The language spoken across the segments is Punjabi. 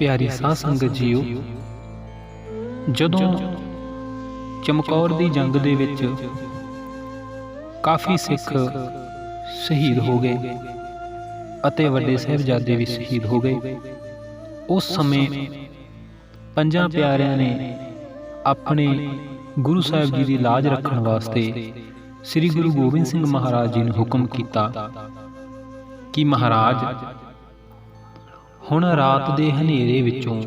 ਪਿਆਰੀ ਸਾਧ ਸੰਗਤ ਜੀਓ। ਜਦੋਂ ਚਮਕੌਰ ਦੀ ਜੰਗ ਦੇ ਵਿੱਚ ਕਾਫੀ ਸਿੱਖ ਸ਼ਹੀਦ ਹੋ ਗਏ ਅਤੇ ਵੱਡੇ ਸਾਹਿਬਜ਼ਾਦੇ ਵੀ ਸ਼ਹੀਦ ਹੋ ਗਏ। ਉਸ ਸਮੇਂ ਪੰਜਾਂ ਪਿਆਰਿਆਂ ਨੇ ਆਪਣੇ ਗੁਰੂ ਸਾਹਿਬ ਜੀ ਦੀ ਲਾਜ ਰੱਖਣ ਵਾਸਤੇ ਸ੍ਰੀ ਗੁਰੂ ਗੋਬਿੰਦ ਸਿੰਘ ਮਹਾਰਾਜ ਜੀ ਨੂੰ ਹੁਕਮ ਕੀਤਾ ਕਿ ਮਹਾਰਾਜ ਹੁਣ ਰਾਤ ਦੇ ਹਨੇਰੇ ਵਿੱਚੋਂ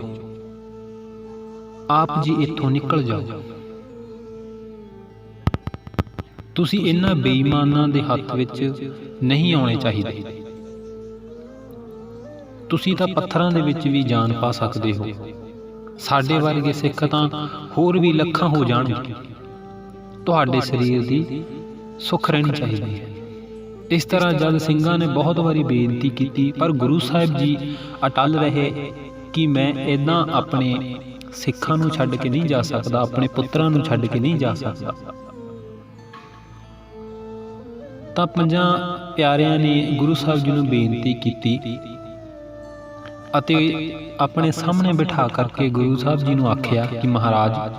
ਆਪ ਜੀ ਇੱਥੋਂ ਨਿਕਲ ਜਾਓ। ਤੁਸੀਂ ਇਹਨਾਂ ਬੇਈਮਾਨਾਂ ਦੇ ਹੱਥ ਵਿੱਚ ਨਹੀਂ ਆਉਣੇ ਚਾਹੀਦੇ। ਤੁਸੀਂ ਤਾਂ ਪੱਥਰਾਂ ਦੇ ਵਿੱਚ ਵੀ ਜਾਨ ਪਾ ਸਕਦੇ ਹੋ। ਸਾਡੇ ਵਰਗੇ ਸਿੱਖ ਤਾਂ ਹੋਰ ਵੀ ਲੱਖਾਂ ਹੋ ਜਾਣਗੇ। ਤੁਹਾਡੇ ਸਰੀਰ ਦੀ ਸੁੱਖ ਰਹਿਣੀ ਚਾਹੀਦੀ ਹੈ। ਇਸ ਤਰ੍ਹਾਂ ਜਦ ਸਿੰਘਾਂ ਨੇ ਬਹੁਤ ਵਾਰੀ ਬੇਨਤੀ ਕੀਤੀ ਪਰ ਗੁਰੂ ਸਾਹਿਬ ਜੀ ਅਟਲ ਰਹੇ ਕਿ ਮੈਂ ਇਦਾਂ ਆਪਣੇ ਸਿੱਖਾਂ ਨੂੰ ਛੱਡ ਕੇ ਨਹੀਂ ਜਾ ਸਕਦਾ ਆਪਣੇ ਪੁੱਤਰਾਂ ਨੂੰ ਛੱਡ ਕੇ ਨਹੀਂ ਜਾ ਸਕਦਾ। ਤਾਂ ਪੰਜਾਂ ਪਿਆਰਿਆਂ ਨੇ ਗੁਰੂ ਸਾਹਿਬ ਜੀ ਨੂੰ ਬੇਨਤੀ ਕੀਤੀ ਅਤੇ ਆਪਣੇ ਸਾਹਮਣੇ ਬਿਠਾ ਕਰਕੇ ਗੁਰੂ ਸਾਹਿਬ ਜੀ ਨੂੰ ਆਖਿਆ ਕਿ ਮਹਾਰਾਜ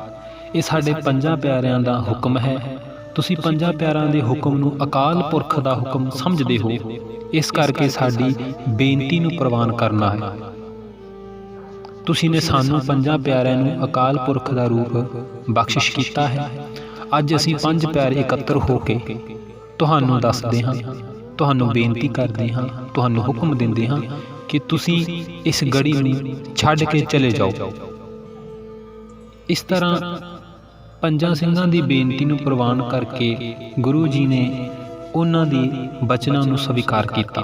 ਇਹ ਸਾਡੇ ਪੰਜਾਂ ਪਿਆਰਿਆਂ ਦਾ ਹੁਕਮ ਹੈ। ਤੁਸੀਂ ਪੰਜਾਂ ਪਿਆਰਿਆਂ ਦੇ ਹੁਕਮ ਨੂੰ ਅਕਾਲ ਪੁਰਖ ਦਾ ਹੁਕਮ ਸਮਝਦੇ ਹੋ। ਇਸ ਕਰਕੇ ਸਾਡੀ ਬੇਨਤੀ ਨੂੰ ਪ੍ਰਵਾਨ ਕਰਨਾ ਹੈ। ਤੁਸੀਂ ਨੇ ਸਾਨੂੰ ਪੰਜਾਂ ਪਿਆਰਿਆਂ ਨੂੰ ਅਕਾਲ ਪੁਰਖ ਦਾ ਰੂਪ ਬਖਸ਼ਿਸ਼ ਕੀਤਾ ਹੈ। ਅੱਜ ਅਸੀਂ ਪੰਜ ਪਿਆਰੇ ਇਕੱਤਰ ਹੋ ਕੇ ਤੁਹਾਨੂੰ ਦੱਸਦੇ ਹਾਂ ਤੁਹਾਨੂੰ ਬੇਨਤੀ ਕਰਦੇ ਹਾਂ। ਤੁਹਾਨੂੰ ਹੁਕਮ ਦਿੰਦੇ ਹਾਂ ਕਿ ਤੁਸੀਂ ਇਸ ਗੜੀ ਨੂੰ ਛੱਡ ਕੇ ਚਲੇ ਜਾਓ। ਇਸ ਤਰ੍ਹਾਂ ਪੰਜਾਂ ਸਿੰਘਾਂ ਦੀ ਬੇਨਤੀ ਨੂੰ ਪ੍ਰਵਾਨ ਕਰਕੇ ਗੁਰੂ ਜੀ ਨੇ ਉਹਨਾਂ ਦੀ ਬਚਨਾਂ ਨੂੰ ਸਵੀਕਾਰ ਕੀਤਾ।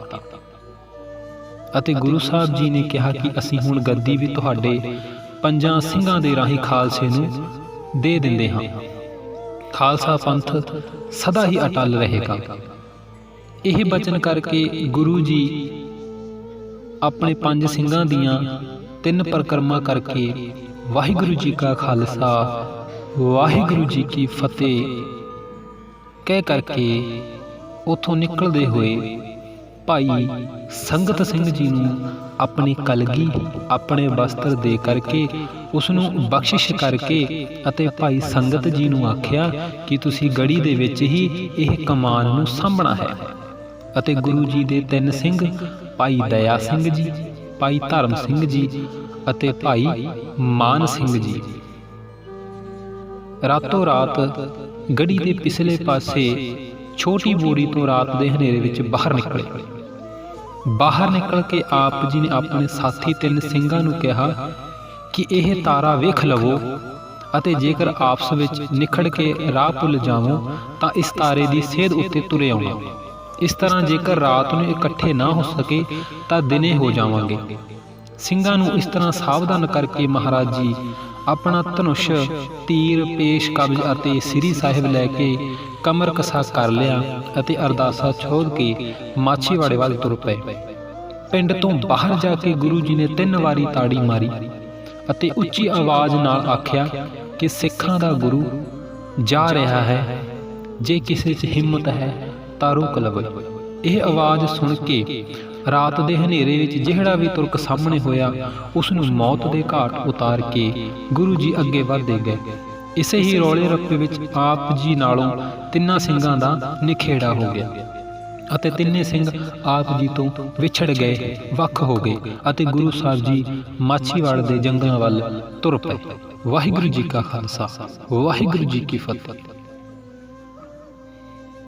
ਅਤੇ ਗੁਰੂ ਸਾਹਿਬ ਜੀ ਨੇ ਕਿਹਾ ਕਿ ਅਸੀਂ ਹੁਣ ਗੱਦੀ ਵੀ ਤੁਹਾਡੇ ਪੰਜਾਂ ਸਿੰਘਾਂ ਦੇ ਰਾਹੀਂ ਖਾਲਸੇ ਨੂੰ ਦੇ ਦਿੰਦੇ ਹਾਂ। ਖਾਲਸਾ ਪੰਥ ਸਦਾ ਹੀ ਅਟਲ ਰਹੇਗਾ। ਇਹ ਬਚਨ ਕਰਕੇ ਗੁਰੂ ਜੀ ਆਪਣੇ ਪੰਜ ਸਿੰਘਾਂ ਦੀਆਂ ਤਿੰਨ ਪਰਕਰਮਾ ਕਰਕੇ ਵਾਹਿਗੁਰੂ ਜੀ ਕਾ ਖਾਲਸਾ ਵਾਹਿਗੁਰੂ ਜੀ ਕੀ ਫਤਿਹ। ਕਹਿ ਕਰਕੇ ਉਥੋਂ ਨਿਕਲਦੇ ਹੋਏ ਭਾਈ ਸੰਗਤ ਸਿੰਘ ਜੀ ਨੂੰ ਆਪਣੀ ਕਲਗੀ, ਆਪਣੇ ਵਸਤਰ ਦੇ ਕਰਕੇ ਉਸ ਨੂੰ ਬਖਸ਼ਿਸ਼ ਕਰਕੇ ਅਤੇ ਭਾਈ ਸੰਗਤ ਜੀ ਨੂੰ ਆਖਿਆ ਕਿ ਤੁਸੀਂ ਗੜੀ ਦੇ ਵਿੱਚ ਹੀ ਇਹ ਕਮਾਨ ਨੂੰ ਸਾਂਭਣਾ ਹੈ। ਅਤੇ ਗੁਰੂ ਜੀ ਦੇ ਤਿੰਨ ਸਿੰਘ, ਭਾਈ ਦਇਆ ਸਿੰਘ ਜੀ, ਭਾਈ ਧਰਮ ਸਿੰਘ ਜੀ ਅਤੇ ਭਾਈ ਮਾਨ ਸਿੰਘ ਜੀ ਰਾਤੋਂ ਰਾਤ ਗੜੀ ਦੇ ਪਿਛਲੇ ਪਾਸੇ ਛੋਟੀ ਬੋਰੀ ਤੋਂ ਰਾਤ ਦੇ ਹਨੇਰੇ ਵਿੱਚ ਬਾਹਰ ਨਿਕਲੇ। ਬਾਹਰ ਨਿਕਲ ਕੇ ਆਪ ਜੀ ਨੇ ਆਪਣੇ ਸਾਥੀ ਤਿੰਨ ਸਿੰਘਾਂ ਨੂੰ ਕਿਹਾ ਕਿ ਇਹ ਤਾਰਾ ਵੇਖ ਲਵੋ ਅਤੇ ਜੇਕਰ ਆਪਸ ਵਿੱਚ ਨਿਖੜ ਕੇ ਰਾਹ ਭੁੱਲ ਜਾਵੋ ਤਾਂ ਇਸ ਤਾਰੇ ਦੀ ਸੇਧ ਉੱਤੇ ਤੁਰੇ ਆਉਣਾ। ਇਸ ਤਰ੍ਹਾਂ ਜੇਕਰ ਰਾਤ ਨੂੰ ਇਕੱਠੇ ਨਾ ਹੋ ਸਕੇ ਤਾਂ ਦਿਨੇ ਹੋ ਜਾਵਾਂਗੇ। ਸਿੰਘਾਂ ਨੂੰ ਇਸ ਤਰ੍ਹਾਂ ਸਾਵਧਾਨ ਕਰਕੇ ਮਹਾਰਾਜ ਜੀ, ਆਪਣਾ ਧਨੁਸ਼, ਤੀਰ, ਪੇਸ਼ ਕਬਜ਼ ਅਤੇ ਸ੍ਰੀ ਸਾਹਿਬ ਲੈ ਕੇ ਕਮਰ ਕਸਾ ਕਰ ਲਿਆ ਅਤੇ ਅਰਦਾਸਾ ਛੋੜ ਕੇ ਮਾਛੀਵਾੜੇ ਵੱਲ ਤੁਰ ਪਏ। ਪਿੰਡ ਤੋਂ ਬਾਹਰ ਜਾ ਕੇ ਗੁਰੂ ਜੀ ਨੇ ਤਿੰਨ ਵਾਰੀ ਤਾੜੀ ਮਾਰੀ ਅਤੇ ਉੱਚੀ ਆਵਾਜ਼ ਨਾਲ ਆਖਿਆ ਕਿ ਸਿੱਖਾਂ ਦਾ ਗੁਰੂ ਜਾ ਰਿਹਾ ਹੈ, ਜੇ ਕਿਸੇ 'ਚ ਹਿੰਮਤ ਹੈ ਤਾਂ ਰੁਕ ਲਵੇ। ਇਹ ਆਵਾਜ਼ ਸੁਣ ਕੇ ਰਾਤ ਦੇ ਹਨੇਰੇ ਵਿੱਚ ਜਿਹੜਾ ਵੀ ਤੁਰਕ ਸਾਹਮਣੇ ਹੋਇਆ, ਉਸ ਨੂੰ ਮੌਤ ਦੇ ਘਾਟ ਉਤਾਰ ਕੇ ਗੁਰੂ ਜੀ ਅੱਗੇ ਵਧਦੇ ਗਏ। ਇਸੇ ਹੀ ਰੌਲੇ ਰੱਪੇ ਵਿੱਚ ਆਪ ਜੀ ਨਾਲੋਂ ਤਿੰਨਾਂ ਸਿੰਘਾਂ ਦਾ ਨਿਖੇੜਾ ਹੋ ਗਿਆ ਅਤੇ ਤਿੰਨੇ ਸਿੰਘ ਆਪ ਜੀ ਤੋਂ ਵਿਛੜ ਗਏ, ਵੱਖ ਹੋ ਗਏ ਅਤੇ ਗੁਰੂ ਸਾਹਿਬ ਜੀ ਮਾਛੀਵਾੜ ਦੇ ਜੰਗਲਾਂ ਵੱਲ ਤੁਰ ਪਏ। ਵਾਹਿਗੁਰੂ ਜੀ ਕਾ ਖਾਲਸਾ, ਵਾਹਿਗੁਰੂ ਜੀ ਕੀ ਫਤਿਹ।